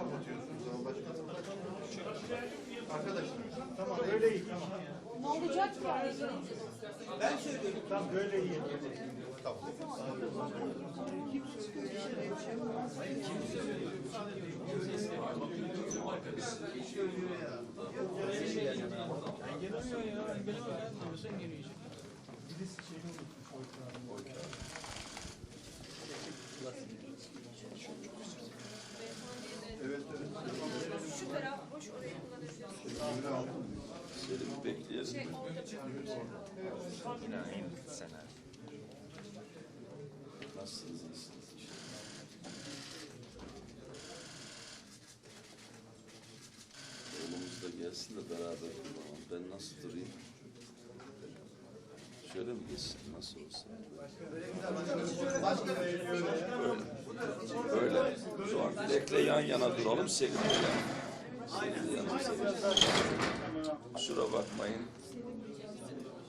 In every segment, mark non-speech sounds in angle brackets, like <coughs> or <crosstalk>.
ama başka Arkadaşlar. Tamam iyi. Ne olacak yani? Tamam böyle iyi. Selim bekleyelim. Nasılsınız? iyisiniz inşallah. Oğlumuz da gelsin de beraber duralım. Ben nasıl durayım? Şöyle mi geçsin? Nasıl olsa? Böyle. Böyle. Şu an Dilek'le yan yana duralım. Selim'le yanımıza. Kusura bakmayın.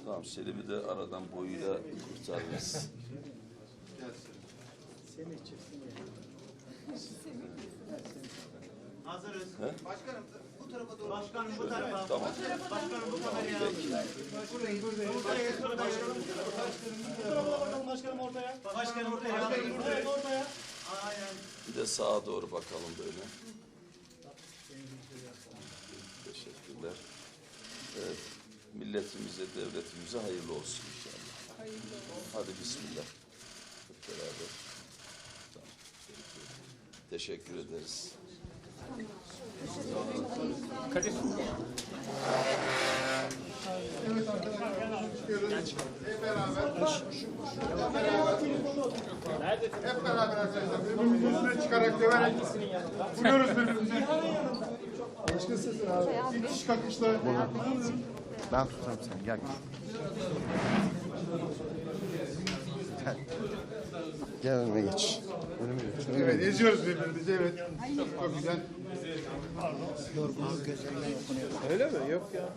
Tamam Selim'i de aradan boyuyla kurtarırız. Hazırız. He? Başkanım bu tarafa doğru. Başkanım bu tarafa. Tamam. Başkanım bu. Buradayım buradayım. Ortaya geçiyorum başkanım. Bu tarafa bakalım başkanım ortaya. Başkanım ortaya. Buradayım ortaya. Aynen. Bir de sağa doğru bakalım böyle. Teşekkürler. Evet. Milletimize, devletimize hayırlı olsun inşallah. Hadi bismillah. Hep beraber. Tamam. Teşekkür ederiz. Hep beraber arkadaşlar. Birbirimizin üstüne çıkarak döverek vuruyoruz birbirimize. Başka sesin abi. İtiş kakışla. Ben tutarım seni gel. Gel. Gel önüme geç. Önüme geç. Evet eziyoruz birbirimizi evet. Çok güzel. Öyle mi? Yok ya.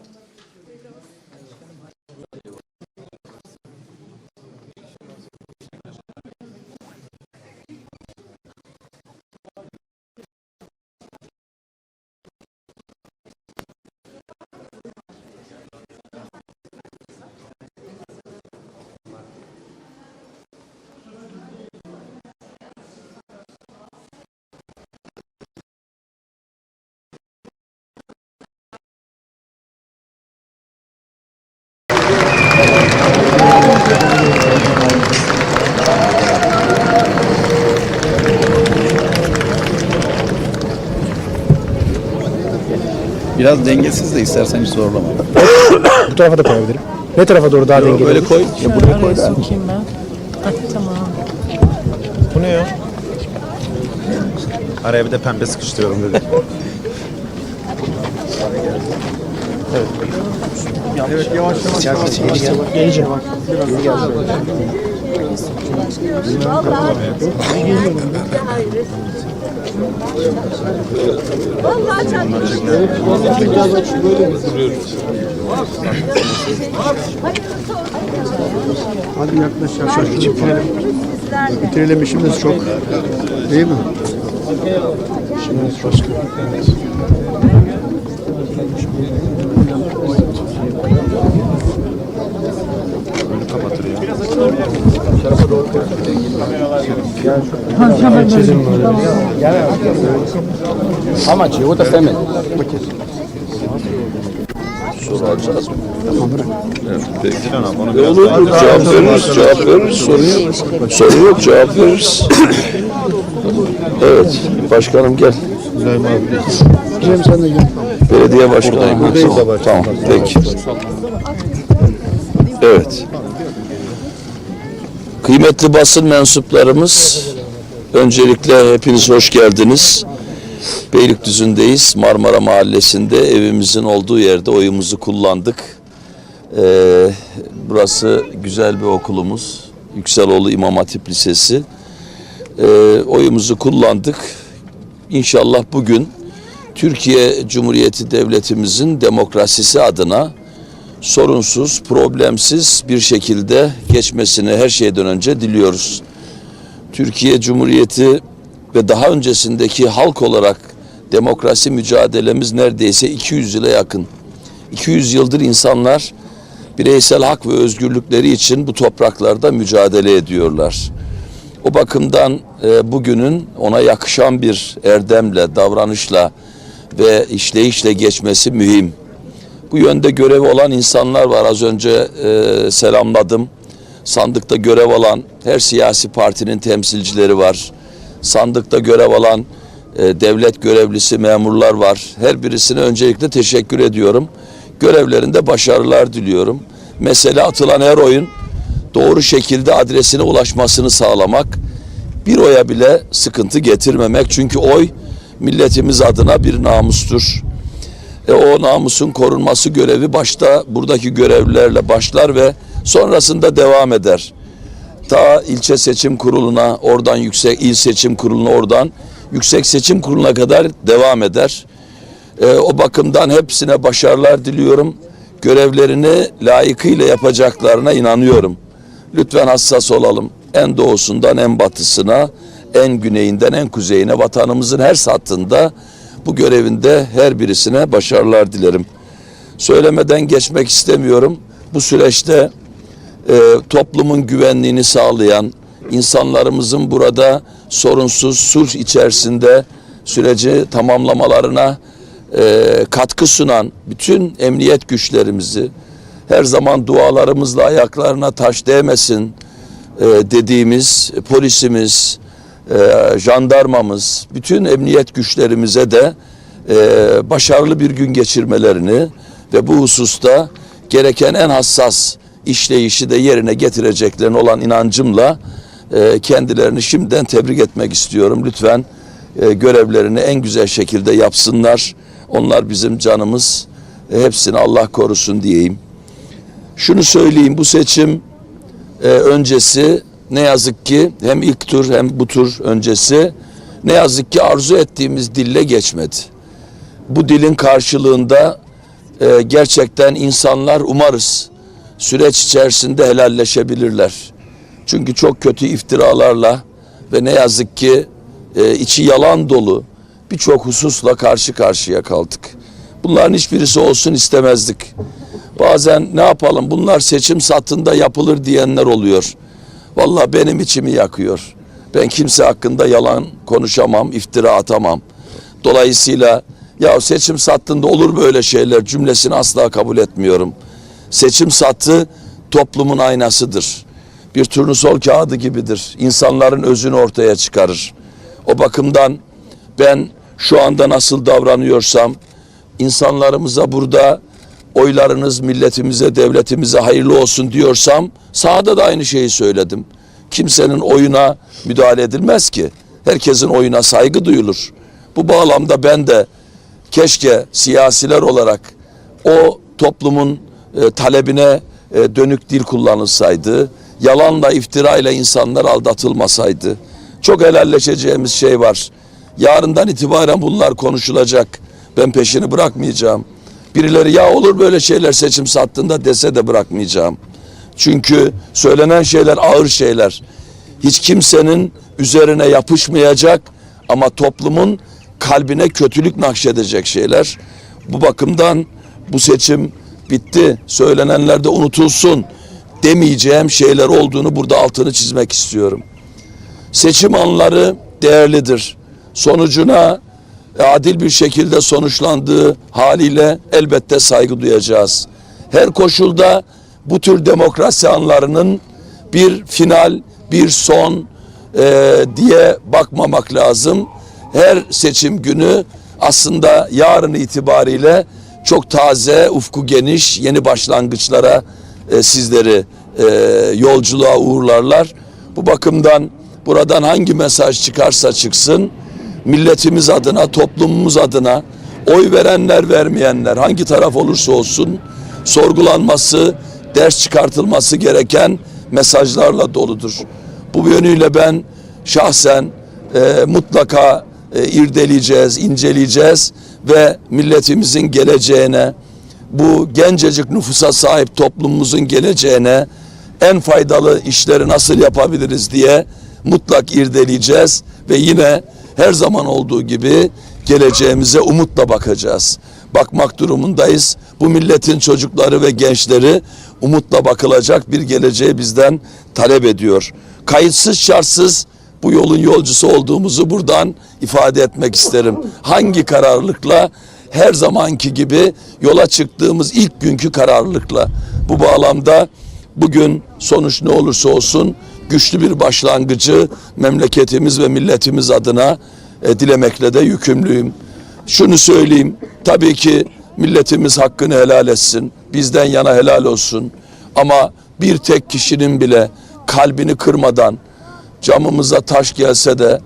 Biraz dengesiz de istersen hiç zorlama. <coughs> Bu tarafa da koyabilirim. Ne tarafa doğru daha dengeli? Böyle koy. Ya buraya koy da. Sokayım ben. Hah, tamam. Bu ne ya? Araya bir de pembe sıkıştırıyorum dedim. <laughs> Evet yavaş yavaş. Yavaş yavaş. Geleceğim. Vallahi çok Hadi yaklaş yaklaş. Bitirelim. Bitirelim işimiz çok. Değil mi? İşimiz başka. Önü kapatır ya. Böyle. How much? You the family? Soru alacağız mı? Evet, peki. Onu E, olur, cevap veririz, cevap veririz, sorun yok. Sorun yok, cevap veririz. Evet, başkanım gel. Cem sen de gel. Belediye da Tamam, tamam, peki. Evet. Kıymetli basın mensuplarımız, öncelikle hepiniz hoş geldiniz. Beylikdüzü'ndeyiz. Marmara Mahallesi'nde evimizin olduğu yerde oyumuzu kullandık. Ee, burası güzel bir okulumuz. Yükseloğlu İmam Hatip Lisesi. Ee, oyumuzu kullandık. İnşallah bugün Türkiye Cumhuriyeti Devletimizin demokrasisi adına sorunsuz, problemsiz bir şekilde geçmesini her şeyden önce diliyoruz. Türkiye Cumhuriyeti ve daha öncesindeki halk olarak demokrasi mücadelemiz neredeyse 200 yıla yakın. 200 yıldır insanlar bireysel hak ve özgürlükleri için bu topraklarda mücadele ediyorlar. O bakımdan e, bugünün ona yakışan bir erdemle, davranışla ve işleyişle geçmesi mühim. Bu yönde görevi olan insanlar var. Az önce e, selamladım. Sandıkta görev alan her siyasi partinin temsilcileri var. Sandıkta görev alan e, devlet görevlisi memurlar var. Her birisine öncelikle teşekkür ediyorum. Görevlerinde başarılar diliyorum. Mesele atılan her oyun doğru şekilde adresine ulaşmasını sağlamak. Bir oya bile sıkıntı getirmemek. Çünkü oy milletimiz adına bir namustur. E, o namusun korunması görevi başta buradaki görevlilerle başlar ve sonrasında devam eder. Ta ilçe seçim kuruluna, oradan yüksek il seçim kuruluna, oradan yüksek seçim kuruluna kadar devam eder. E, o bakımdan hepsine başarılar diliyorum. Görevlerini layıkıyla yapacaklarına inanıyorum. Lütfen hassas olalım. En doğusundan en batısına, en güneyinden en kuzeyine vatanımızın her sattığında bu görevinde her birisine başarılar dilerim. Söylemeden geçmek istemiyorum. Bu süreçte e, toplumun güvenliğini sağlayan, insanlarımızın burada sorunsuz sulh içerisinde süreci tamamlamalarına e, katkı sunan bütün emniyet güçlerimizi her zaman dualarımızla ayaklarına taş değmesin e, dediğimiz polisimiz, e, jandarmamız, bütün emniyet güçlerimize de e, başarılı bir gün geçirmelerini ve bu hususta gereken en hassas işleyişi de yerine getireceklerine olan inancımla e, kendilerini şimdiden tebrik etmek istiyorum. Lütfen e, görevlerini en güzel şekilde yapsınlar. Onlar bizim canımız. E, hepsini Allah korusun diyeyim. Şunu söyleyeyim bu seçim e, öncesi ne yazık ki hem ilk tur hem bu tur öncesi ne yazık ki arzu ettiğimiz dille geçmedi. Bu dilin karşılığında e, gerçekten insanlar umarız süreç içerisinde helalleşebilirler. Çünkü çok kötü iftiralarla ve ne yazık ki e, içi yalan dolu birçok hususla karşı karşıya kaldık. Bunların hiçbirisi olsun istemezdik. Bazen ne yapalım bunlar seçim satında yapılır diyenler oluyor. Vallahi benim içimi yakıyor. Ben kimse hakkında yalan konuşamam, iftira atamam. Dolayısıyla ya seçim sattığında olur böyle şeyler cümlesini asla kabul etmiyorum. Seçim sattı toplumun aynasıdır. Bir turnusol kağıdı gibidir. İnsanların özünü ortaya çıkarır. O bakımdan ben şu anda nasıl davranıyorsam insanlarımıza burada oylarınız milletimize, devletimize hayırlı olsun diyorsam sahada da aynı şeyi söyledim. Kimsenin oyuna müdahale edilmez ki. Herkesin oyuna saygı duyulur. Bu bağlamda ben de keşke siyasiler olarak o toplumun e, talebine e, dönük dil kullanılsaydı, yalanla, iftirayla insanlar aldatılmasaydı. Çok helalleşeceğimiz şey var. Yarından itibaren bunlar konuşulacak. Ben peşini bırakmayacağım. Birileri ya olur böyle şeyler seçim sattığında dese de bırakmayacağım. Çünkü söylenen şeyler ağır şeyler. Hiç kimsenin üzerine yapışmayacak ama toplumun kalbine kötülük nakşedecek şeyler. Bu bakımdan bu seçim bitti. Söylenenler de unutulsun demeyeceğim şeyler olduğunu burada altını çizmek istiyorum. Seçim anları değerlidir. Sonucuna adil bir şekilde sonuçlandığı haliyle elbette saygı duyacağız. Her koşulda bu tür demokrasi anlarının bir final, bir son e, diye bakmamak lazım. Her seçim günü aslında yarın itibariyle çok taze, ufku geniş, yeni başlangıçlara e, sizleri e, yolculuğa uğurlarlar. Bu bakımdan buradan hangi mesaj çıkarsa çıksın, milletimiz adına, toplumumuz adına, oy verenler vermeyenler hangi taraf olursa olsun sorgulanması, ders çıkartılması gereken mesajlarla doludur. Bu yönüyle ben şahsen e, mutlaka e, irdeleyeceğiz, inceleyeceğiz ve milletimizin geleceğine, bu gencecik nüfusa sahip toplumumuzun geleceğine en faydalı işleri nasıl yapabiliriz diye mutlak irdeleyeceğiz ve yine her zaman olduğu gibi geleceğimize umutla bakacağız. Bakmak durumundayız. Bu milletin çocukları ve gençleri umutla bakılacak bir geleceği bizden talep ediyor. Kayıtsız şartsız bu yolun yolcusu olduğumuzu buradan ifade etmek isterim. Hangi kararlılıkla? Her zamanki gibi yola çıktığımız ilk günkü kararlılıkla. Bu bağlamda bugün sonuç ne olursa olsun güçlü bir başlangıcı memleketimiz ve milletimiz adına e, dilemekle de yükümlüyüm. Şunu söyleyeyim, tabii ki milletimiz hakkını helal etsin, bizden yana helal olsun. Ama bir tek kişinin bile kalbini kırmadan, camımıza taş gelse de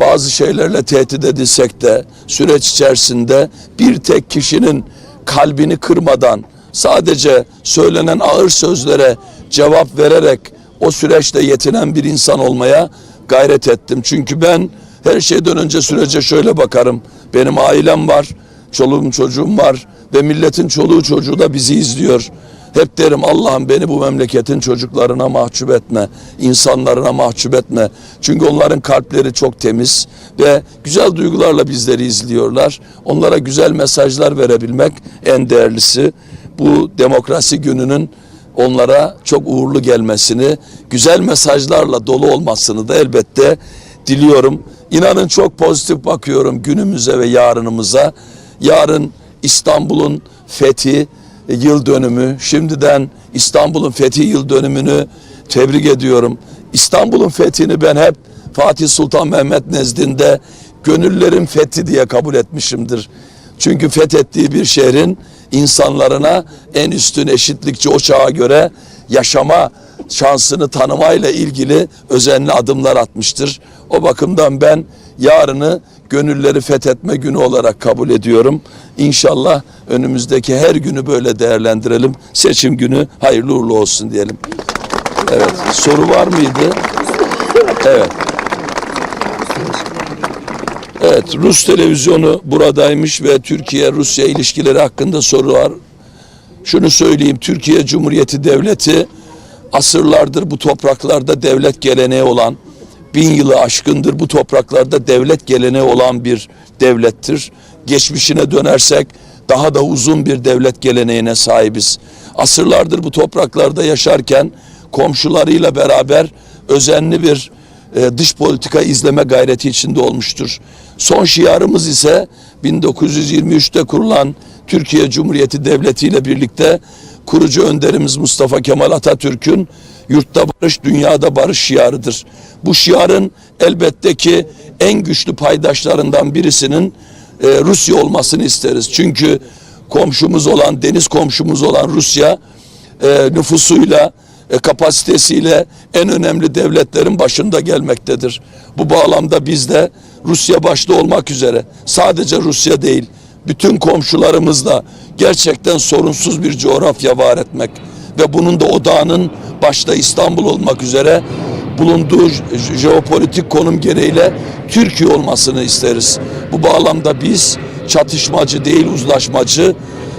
bazı şeylerle tehdit edilsek de süreç içerisinde bir tek kişinin kalbini kırmadan sadece söylenen ağır sözlere cevap vererek o süreçte yetinen bir insan olmaya gayret ettim. Çünkü ben her şeyden önce sürece şöyle bakarım. Benim ailem var, çoluğum çocuğum var ve milletin çoluğu çocuğu da bizi izliyor. Hep derim Allah'ım beni bu memleketin çocuklarına mahcup etme, insanlarına mahcup etme. Çünkü onların kalpleri çok temiz ve güzel duygularla bizleri izliyorlar. Onlara güzel mesajlar verebilmek en değerlisi. Bu demokrasi gününün onlara çok uğurlu gelmesini, güzel mesajlarla dolu olmasını da elbette diliyorum. İnanın çok pozitif bakıyorum günümüze ve yarınımıza. Yarın İstanbul'un fethi yıl dönümü. Şimdiden İstanbul'un fethi yıl dönümünü tebrik ediyorum. İstanbul'un fethini ben hep Fatih Sultan Mehmet nezdinde gönüllerin fethi diye kabul etmişimdir. Çünkü fethettiği bir şehrin insanlarına en üstün eşitlikçi o çağa göre yaşama şansını tanımayla ilgili özenli adımlar atmıştır. O bakımdan ben yarını gönülleri fethetme günü olarak kabul ediyorum. İnşallah önümüzdeki her günü böyle değerlendirelim. Seçim günü hayırlı uğurlu olsun diyelim. Evet, soru var mıydı? Evet. Evet, Rus televizyonu buradaymış ve Türkiye-Rusya ilişkileri hakkında soru var. Şunu söyleyeyim, Türkiye Cumhuriyeti Devleti asırlardır bu topraklarda devlet geleneği olan, bin yılı aşkındır bu topraklarda devlet geleneği olan bir devlettir. Geçmişine dönersek daha da uzun bir devlet geleneğine sahibiz. Asırlardır bu topraklarda yaşarken komşularıyla beraber özenli bir e, dış politika izleme gayreti içinde olmuştur. Son şiarımız ise 1923'te kurulan Türkiye Cumhuriyeti Devleti ile birlikte kurucu önderimiz Mustafa Kemal Atatürk'ün yurtta barış, dünyada barış şiarıdır. Bu şiarın elbette ki en güçlü paydaşlarından birisinin e, Rusya olmasını isteriz. Çünkü komşumuz olan, deniz komşumuz olan Rusya e, nüfusuyla, e, kapasitesiyle en önemli devletlerin başında gelmektedir. Bu bağlamda biz de Rusya başta olmak üzere sadece Rusya değil, bütün komşularımızla gerçekten sorunsuz bir coğrafya var etmek ve bunun da odağının başta İstanbul olmak üzere bulunduğu je- jeopolitik konum gereğiyle Türkiye olmasını isteriz. Bu bağlamda biz çatışmacı değil uzlaşmacı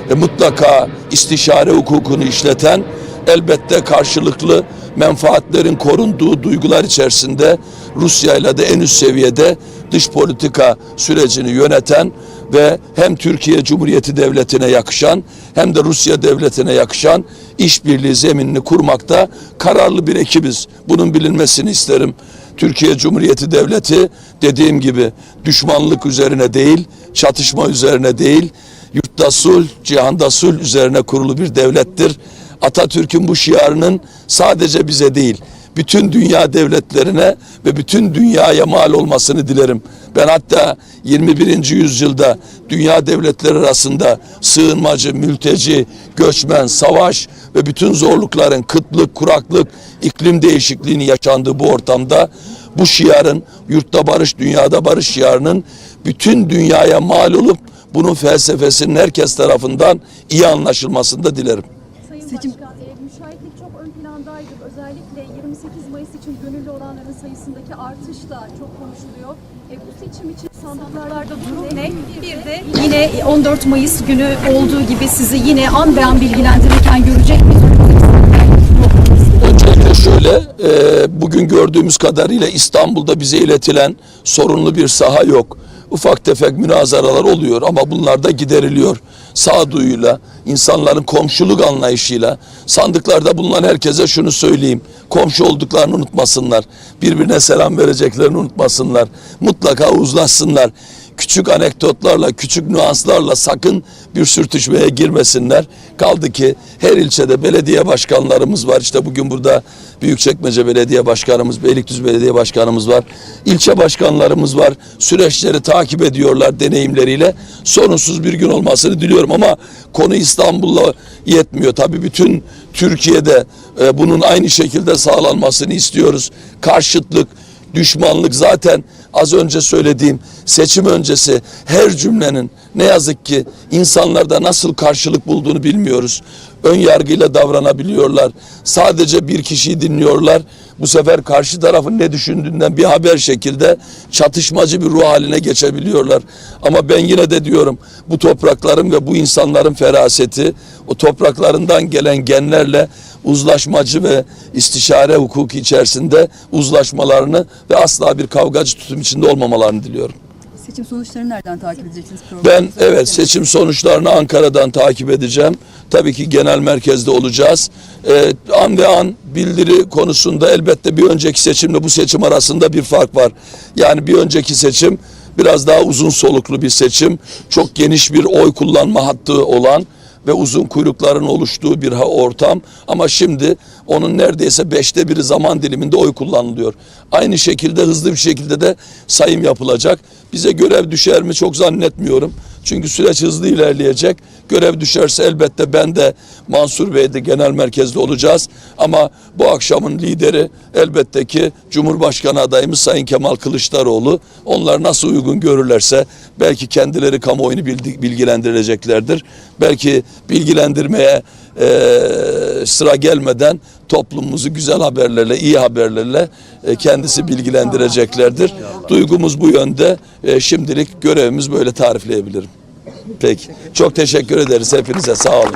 e, mutlaka istişare hukukunu işleten elbette karşılıklı menfaatlerin korunduğu duygular içerisinde Rusya ile de en üst seviyede dış politika sürecini yöneten ve hem Türkiye Cumhuriyeti Devleti'ne yakışan hem de Rusya Devleti'ne yakışan işbirliği zeminini kurmakta kararlı bir ekibiz. Bunun bilinmesini isterim. Türkiye Cumhuriyeti Devleti dediğim gibi düşmanlık üzerine değil, çatışma üzerine değil, yurtta sulh, cihanda sulh üzerine kurulu bir devlettir. Atatürk'ün bu şiarının sadece bize değil, bütün dünya devletlerine ve bütün dünyaya mal olmasını dilerim. Ben hatta 21. yüzyılda dünya devletleri arasında sığınmacı, mülteci, göçmen, savaş ve bütün zorlukların kıtlık, kuraklık, iklim değişikliğini yaşandığı bu ortamda bu şiarın yurtta barış, dünyada barış şiarının bütün dünyaya mal olup bunun felsefesinin herkes tarafından iyi anlaşılmasını da dilerim. Sayın Başkan, e, müşahitlik çok ön plandaydı. Özellikle 28 Mayıs için gönüllü olanların sayısındaki artış da çok konuşuluyor. E, bu seçim için sandıklarda durum ne? Bir de yine 14 Mayıs günü olduğu gibi sizi yine an be an bilgilendirirken görecek miyiz? Öncelikle şöyle, e, bugün gördüğümüz kadarıyla İstanbul'da bize iletilen sorunlu bir saha yok. Ufak tefek münazaralar oluyor ama bunlar da gideriliyor. Sağduyuyla, insanların komşuluk anlayışıyla, sandıklarda bulunan herkese şunu söyleyeyim. Komşu olduklarını unutmasınlar. Birbirine selam vereceklerini unutmasınlar. Mutlaka uzlaşsınlar küçük anekdotlarla, küçük nüanslarla sakın bir sürtüşmeye girmesinler. Kaldı ki her ilçede belediye başkanlarımız var. İşte bugün burada Büyükçekmece Belediye Başkanımız, Beylikdüzü Belediye Başkanımız var. İlçe başkanlarımız var. Süreçleri takip ediyorlar deneyimleriyle. Sorunsuz bir gün olmasını diliyorum ama konu İstanbul'la yetmiyor. Tabii bütün Türkiye'de e, bunun aynı şekilde sağlanmasını istiyoruz. Karşıtlık, düşmanlık zaten az önce söylediğim seçim öncesi her cümlenin ne yazık ki insanlarda nasıl karşılık bulduğunu bilmiyoruz. Ön yargıyla davranabiliyorlar. Sadece bir kişiyi dinliyorlar. Bu sefer karşı tarafın ne düşündüğünden bir haber şekilde çatışmacı bir ruh haline geçebiliyorlar. Ama ben yine de diyorum bu toprakların ve bu insanların feraseti o topraklarından gelen genlerle uzlaşmacı ve istişare hukuku içerisinde uzlaşmalarını ve asla bir kavgacı tutum içinde olmamalarını diliyorum. Seçim sonuçlarını nereden takip edeceksiniz? Ben evet seçim sonuçlarını Ankara'dan takip edeceğim. Tabii ki genel merkezde olacağız. Ee, an ve an bildiri konusunda elbette bir önceki seçimle bu seçim arasında bir fark var. Yani bir önceki seçim biraz daha uzun soluklu bir seçim. Çok geniş bir oy kullanma hattı olan ve uzun kuyrukların oluştuğu bir ortam ama şimdi onun neredeyse beşte biri zaman diliminde oy kullanılıyor. Aynı şekilde hızlı bir şekilde de sayım yapılacak. Bize görev düşer mi çok zannetmiyorum. Çünkü süreç hızlı ilerleyecek. Görev düşerse elbette ben de Mansur Bey'de genel merkezde olacağız. Ama bu akşamın lideri elbette ki Cumhurbaşkanı adayımız Sayın Kemal Kılıçdaroğlu. Onlar nasıl uygun görürlerse belki kendileri kamuoyunu bilgilendireceklerdir. Belki bilgilendirmeye eee, sıra gelmeden toplumumuzu güzel haberlerle, iyi haberlerle e, kendisi bilgilendireceklerdir. Duygumuz bu yönde. E, şimdilik görevimiz böyle tarifleyebilirim. Peki. Çok teşekkür ederiz hepinize. Sağ olun.